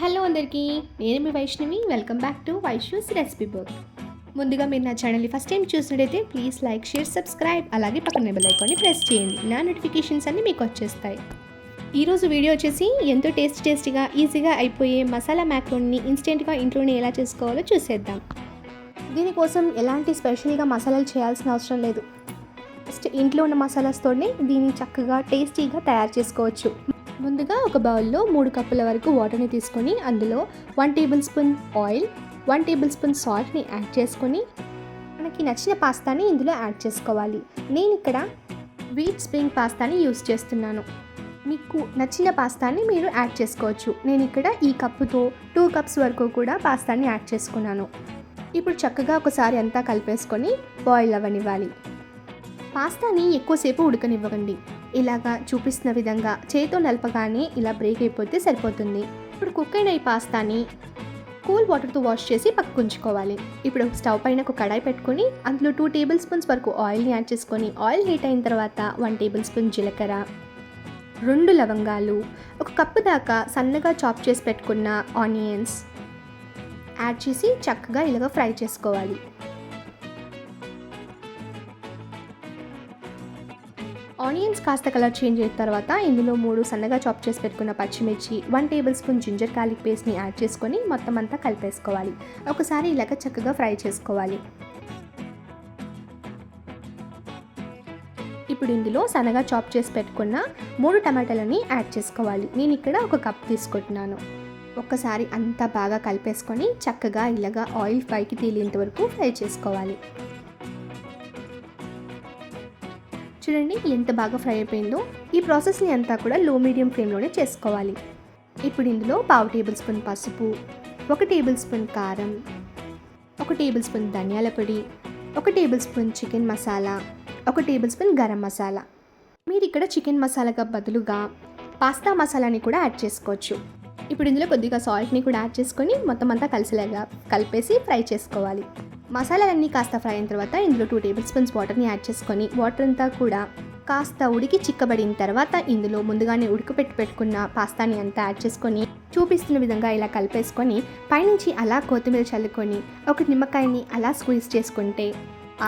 Hello అందరికీ నేను మీ Vaishnavi. Welcome back to Vaishnu's recipe book ముందుగా మీరు నా ఛానల్ని ఫస్ట్ టైం చూసినట్టయితే ప్లీజ్ లైక్ షేర్ సబ్స్క్రైబ్ అలాగే పక్కన బెల్ ఐకాన్ని ప్రెస్ చేయండి. నా నోటిఫికేషన్స్ అన్నీ మీకు వచ్చేస్తాయి. ఈరోజు వీడియో వచ్చేసి ఎంతో టేస్ట్ టేస్టీగా ఈజీగా అయిపోయే మసాలా మ్యాక్రోన్ని ఇన్స్టెంట్గా ఇంట్లోనే ఎలా చేసుకోవాలో చూసేద్దాం. దీనికోసం ఎలాంటి స్పెషల్గా మసాలాలు చేయాల్సిన అవసరం లేదు. జస్ట్ ఇంట్లో ఉన్న మసాలాస్తోనే దీన్ని చక్కగా టేస్టీగా తయారు చేసుకోవచ్చు. ముందుగా ఒక బౌల్లో మూడు కప్పుల వరకు వాటర్ని తీసుకొని అందులో one tablespoon oil one tablespoon సాల్ట్ని యాడ్ చేసుకొని మనకి నచ్చిన పాస్తాని ఇందులో యాడ్ చేసుకోవాలి. నేను ఇక్కడ వీట్ స్ప్రింగ్ పాస్తాని యూస్ చేస్తున్నాను. మీకు నచ్చిన పాస్తాని మీరు యాడ్ చేసుకోవచ్చు. నేను ఇక్కడ ఈ కప్పుతో టూ కప్స్ వరకు కూడా పాస్తాని యాడ్ చేసుకున్నాను. ఇప్పుడు చక్కగా ఒకసారి అంతా కలిపేసుకొని బాయిల్ అవ్వనివ్వాలి. పాస్తాని ఎక్కువసేపు ఉడకనివ్వకండి. ఇలాగా చూపిస్తున్న విధంగా చేతితో నలపగానే ఇలా బ్రేక్ అయిపోతే సరిపోతుంది. ఇప్పుడు కుక్ అయిన ఈ పాస్తాని కూల్ వాటర్తో వాష్ చేసి పక్కకు ఉంచుకోవాలి. ఇప్పుడు స్టవ్ పైన ఒక కడాయి పెట్టుకొని అందులో టూ టేబుల్ స్పూన్స్ వరకు ఆయిల్ని యాడ్ చేసుకొని ఆయిల్ హీట్ అయిన తర్వాత వన్ టేబుల్ స్పూన్ జీలకర్ర రెండు లవంగాలు ఒక కప్పు దాకా సన్నగా చాప్ చేసి పెట్టుకున్న ఆనియన్స్ యాడ్ చేసి చక్కగా ఇలాగ ఫ్రై చేసుకోవాలి. ఆనియన్స్ కాస్త కలర్ చేంజ్ అయిన తర్వాత ఇందులో మూడు సన్నగా చాప్ చేసి పెట్టుకున్న పచ్చిమిర్చి one tablespoon ginger garlic పేస్ట్ని యాడ్ చేసుకొని మొత్తం అంతా కలిపేసుకోవాలి. ఒకసారి ఇలాగ చక్కగా ఫ్రై చేసుకోవాలి. ఇప్పుడు ఇందులో సన్నగా చాప్ చేసి పెట్టుకున్న మూడు టమాటాలని యాడ్ చేసుకోవాలి. నేను ఇక్కడ ఒక కప్ తీసుకుంటున్నాను. ఒక్కసారి అంతా బాగా కలిపేసుకొని చక్కగా ఇలాగా ఆయిల్ పైకి తేలేంత వరకు ఫ్రై చేసుకోవాలి. చూడండి ఎంత బాగా ఫ్రై అయిపోయిందో. ఈ ప్రాసెస్ని అంతా కూడా లో మీడియం ఫ్లేమ్లోనే చేసుకోవాలి. ఇప్పుడు ఇందులో పావు టేబుల్ స్పూన్ పసుపు ఒక టేబుల్ స్పూన్ కారం ఒక టేబుల్ స్పూన్ ధనియాల పొడి ఒక టేబుల్ స్పూన్ చికెన్ మసాలా ఒక టేబుల్ స్పూన్ గరం మసాలా. మీరు ఇక్కడ చికెన్ మసాలాగా బదులుగా పాస్తా మసాలాని కూడా యాడ్ చేసుకోవచ్చు. ఇప్పుడు ఇందులో కొద్దిగా సాల్ట్ని కూడా యాడ్ చేసుకొని మొత్తం అంతా కలిసిలాగా కలిపేసి ఫ్రై చేసుకోవాలి. మసాలాలన్నీ కాస్త ఫ్రై అయిన తర్వాత ఇందులో టూ టేబుల్ స్పూన్స్ వాటర్ని యాడ్ చేసుకొని వాటర్ అంతా కూడా కాస్త ఉడికి చిక్కబడిన తర్వాత ఇందులో ముందుగానే ఉడకపెట్టి పెట్టుకున్న పాస్తాని అంతా యాడ్ చేసుకొని చూపిస్తున్న విధంగా ఇలా కలిపేసుకొని పైనుంచి అలా కొత్తిమీర చల్లుకొని ఒక నిమ్మకాయని అలా స్క్వీజ్ చేసుకుంటే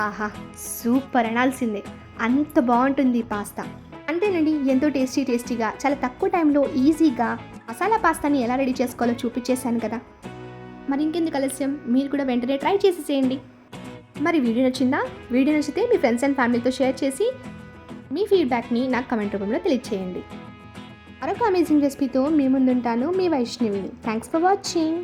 ఆహా సూపర్ అనాల్సిందే. అంత బాగుంటుంది పాస్తా. అంతేనండి ఎంతో టేస్టీ టేస్టీగా చాలా తక్కువ టైంలో ఈజీగా మసాలా పాస్తాని ఎలా రెడీ చేసుకోవాలో చూపించేశాను కదా. మరి ఇంకెందుకు ఆలస్యం? మీరు కూడా వెంటనే ట్రై చేసేసేయండి మరి వీడియో నచ్చిందా? వీడియో నచ్చితే మీ ఫ్రెండ్స్ అండ్ ఫ్యామిలీతో షేర్ చేసి మీ ఫీడ్బ్యాక్ని నాకు కమెంట్ రూపంలో తెలియచేయండి. మరొక అమేజింగ్ రెసిపీతో మీ ముందుంటాను మీ వైష్ణవిని. Thanks for watching